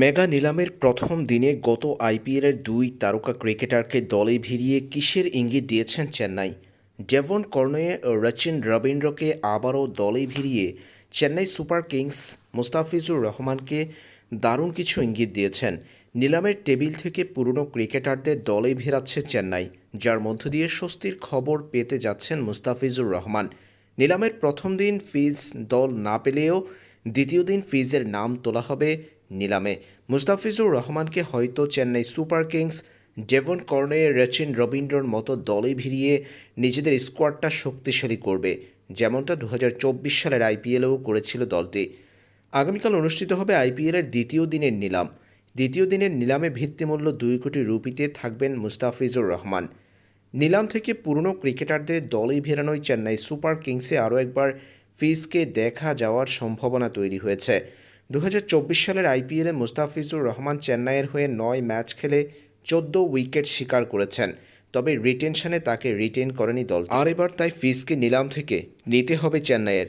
Mega নিলামের প্রথম দিনে গত আইপিএলের দুই তারকা ক্রিকেটারকে দলে ভিড়িয়ে কিসের ইঙ্গিত দিয়েছেন চেন্নাই? ডেভন কর্নয়ে ও রচিন রবীন্দ্রকে আবারও দলে ভিড়িয়ে চেন্নাই সুপার কিংস মুস্তাফিজুর রহমানকে দারুণ কিছু ইঙ্গিত দিয়েছেন। নিলামের টেবিল থেকে পুরনো ক্রিকেটারদের দলে ভেরাচ্ছে চেন্নাই, যার মধ্য দিয়ে স্বস্তির খবর পেতে যাচ্ছেন মুস্তাফিজুর রহমান। নিলামের প্রথম দিন ফিজ দল না পেলেও দ্বিতীয় দিন ফিজের নাম তোলা হবে নিলামে। মুস্তাফিজুর রহমানকে হয়তো চেন্নাই সুপার কিংস ডেভন কর্নে রচিন রবীন্দ্রর মতো দলে ভিড়িয়ে নিজেদের স্কোয়াডটা শক্তিশালী করবে, যেমনটা দু হাজার চব্বিশ সালের আইপিএলেও করেছিল দলটি। আগামীকাল অনুষ্ঠিত হবে আইপিএলের দ্বিতীয় দিনের নিলাম। দ্বিতীয় দিনের নিলামে ভিত্তিমূল্য দুই কোটি রুপিতে থাকবেন মুস্তাফিজুর রহমান। নিলাম থেকে পুরনো ক্রিকেটারদের দলে ভেরানোয় চেন্নাই সুপার কিংসে আরও একবার ফিজকে দেখা যাওয়ার সম্ভাবনা তৈরি হয়েছে। চব্বিশ সালের আইপিএলে মুস্তাফিজুর রহমান চেন্নাইয়ের হয়ে নয় ম্যাচ খেলে চোদ্দ উইকেট শিকার করেছেন। তবে রিটেনশনে তাকে রিটেন করেনি দল আর এবার তাই ফিজকে নিলাম থেকে নিতে হবে চেন্নাইয়ের।